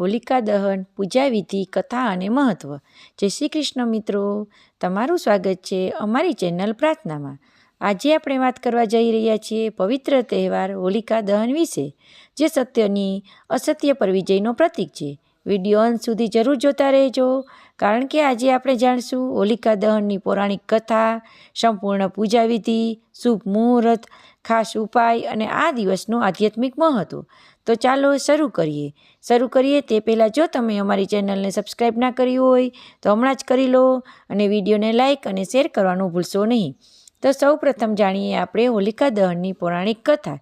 હોલિકા દહન, પૂજા વિધિ, કથા અને મહત્ત્વ જય શ્રી કૃષ્ણ મિત્રો. તમારું સ્વાગત છે અમારી ચેનલ પ્રાર્થનામાં. આજે આપણે વાત કરવા જઈ રહ્યા છીએ પવિત્ર તહેવાર હોલિકા દહન વિશે, જે સત્યની અસત્ય પર વિજયનો પ્રતીક છે. વીડિયો અંત સુધી જરૂર જોતા રહેજો, કારણ કે આજે આપણે જાણશું હોલિકા દહનની પૌરાણિક કથા, સંપૂર્ણ પૂજા વિધિ, શુભ મુહૂર્ત, ખાસ ઉપાય અને આ દિવસનું આધ્યાત્મિક મહત્ત્વ તો ચાલો શરૂ કરીએ. શરૂ કરીએ તે પહેલાં જો તમે અમારી ચેનલને સબસ્ક્રાઈબ ના કરી હોય, તો હમણાં જ કરી લો અને વિડીયોને લાઇક અને શેર કરવાનું ભૂલશો નહીં. તો સૌ પ્રથમ જાણીએ આપણે હોલિકા દહનની પૌરાણિક કથા.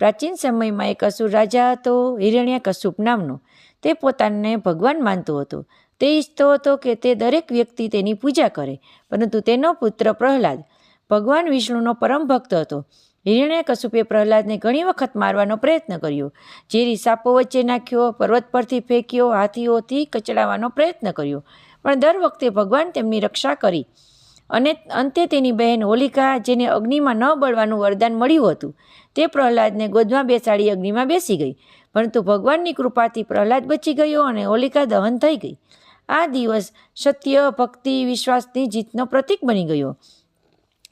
પ્રાચીન સમયમાં એક અસુર રાજા હતો હિરણ્ય કશુપ નામનો. તે પોતાને ભગવાન માનતો હતો. તે ઈચ્છતો હતો કે તે દરેક વ્યક્તિ તેની પૂજા કરે, પરંતુ તેનો પુત્ર પ્રહલાદ, ભગવાન વિષ્ણુનો પરમ ભક્ત હતો. હિરણ્ય કશુપે પ્રહલાદને ઘણી વખત મારવાનો પ્રયત્ન કર્યો. ઝેરી સાપો વચ્ચે નાખ્યો, પર્વત પરથી ફેંક્યો, હાથીઓથી કચડાવવાનો પ્રયત્ન કર્યો. પણ દર વખતે ભગવાન તેમની રક્ષા કરી. અને અંતે તેની બહેન હોલિકા, જેને અગ્નિમાં ન બળવાનું વરદાન મળ્યું હતું, તે પ્રહલાદને ગોદમાં બેસાડી અગ્નિમાં બેસી ગઈ. પરંતુ ભગવાનની કૃપાથી પ્રહલાદ બચી ગયો અને હોલિકા દહન થઈ ગઈ. આ દિવસ સત્ય, ભક્તિ, વિશ્વાસની જીતનો પ્રતીક બની ગયો.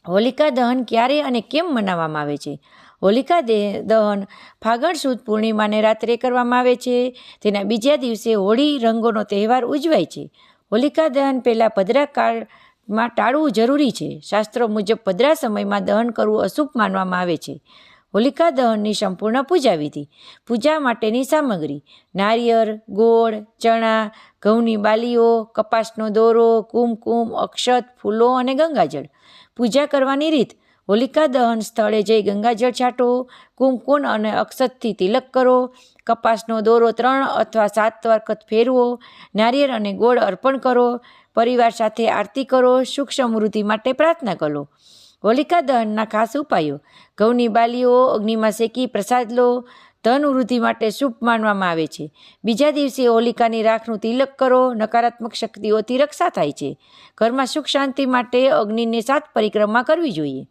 હોલિકા દહન ક્યારે અને કેમ મનાવવામાં આવે છે? હોલિકા દહન ફાગણ સુદ પૂર્ણિમાને રાત્રે કરવામાં આવે છે. તેના બીજા દિવસે હોળી રંગોનો તહેવાર ઉજવાય છે. હોલિકા દહન પહેલાં પધરા કાળમાં ટાળવું જરૂરી છે. શાસ્ત્રો મુજબ પધરા સમયમાં દહન કરવું અશુભ માનવામાં આવે છે. હોલિકા દહનની સંપૂર્ણ પૂજા વિધિ. પૂજા માટેની સામગ્રી. નારિયેળ, ગોળ, ચણા, ઘઉંની બાલીઓ, કપાસનો દોરો, કુમકુમ, અક્ષત, ફૂલો અને ગંગાજળ. પૂજા કરવાની રીત. હોલિકા દહન સ્થળે જઈ ગંગાજળ છાંટો કુમકુમ અને અક્ષતથી તિલક કરો, કપાસનો દોરો ત્રણ અથવા સાત વખત ફેરવો, નારિયેળ અને ગોળ અર્પણ કરો, પરિવાર સાથે આરતી કરો, સુખ સમૃદ્ધિ માટે પ્રાર્થના કરો. હોલિકા દહનના ખાસ ઉપાયો. ઘઉંની બાલીઓ, અગ્નિમાં શેકી પ્રસાદ લો, ધન વૃદ્ધિ માટે શુભ માનવામાં આવે છે. બીજા દિવસે હોલિકાની રાખનું તિલક કરો, નકારાત્મક શક્તિઓથી રક્ષા થાય છે. ઘરમાં સુખ શાંતિ માટે અગ્નિની સાત પરિક્રમા કરવી જોઈએ.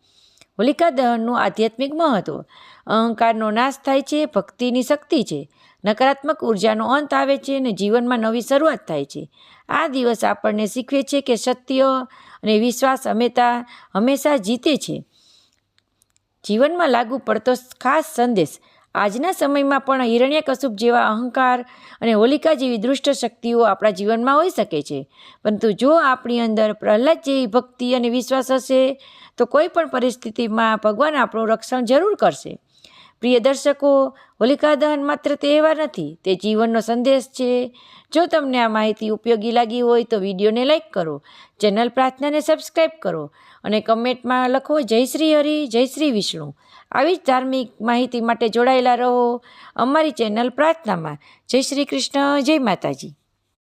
હોલિકા દહનનું આધ્યાત્મિક મહત્ત્વ અહંકારનો નાશ થાય છે, ભક્તિની શક્તિ છે. નકારાત્મક ઉર્જાનો અંત આવે છે અને જીવનમાં નવી શરૂઆત થાય છે. આ દિવસ આપણને શીખવે છે કે સત્ય અને વિશ્વાસ હંમેશા હંમેશા જીતે છે. જીવનમાં લાગુ પડતો ખાસ સંદેશ આજના સમયમાં પણ હિરણ્યકશુપ જેવા અહંકાર અને હોલિકા જેવી દુષ્ટ શક્તિઓ આપણા જીવનમાં હોઈ શકે છે. પરંતુ જો આપણી અંદર પ્રહલાદ જેવી ભક્તિ અને વિશ્વાસ હશે, તો કોઈ પણ પરિસ્થિતિમાં ભગવાન આપણું રક્ષણ જરૂર કરશે. પ્રિય દર્શકો હોલિકા દહન માત્ર તહેવાર નથી, તે જીવનનો સંદેશ છે. જો તમને આ માહિતી ઉપયોગી લાગી હોય તો વિડીયોને લાઇક કરો, ચેનલ પ્રાર્થનાને સબસ્ક્રાઈબ કરો અને કમેન્ટમાં લખો જય શ્રી હરિ, જય શ્રી વિષ્ણુ. આવી જ ધાર્મિક માહિતી માટે જોડાયેલા રહો અમારી ચેનલ પ્રાર્થનામાં. જય શ્રી કૃષ્ણ, જય માતાજી.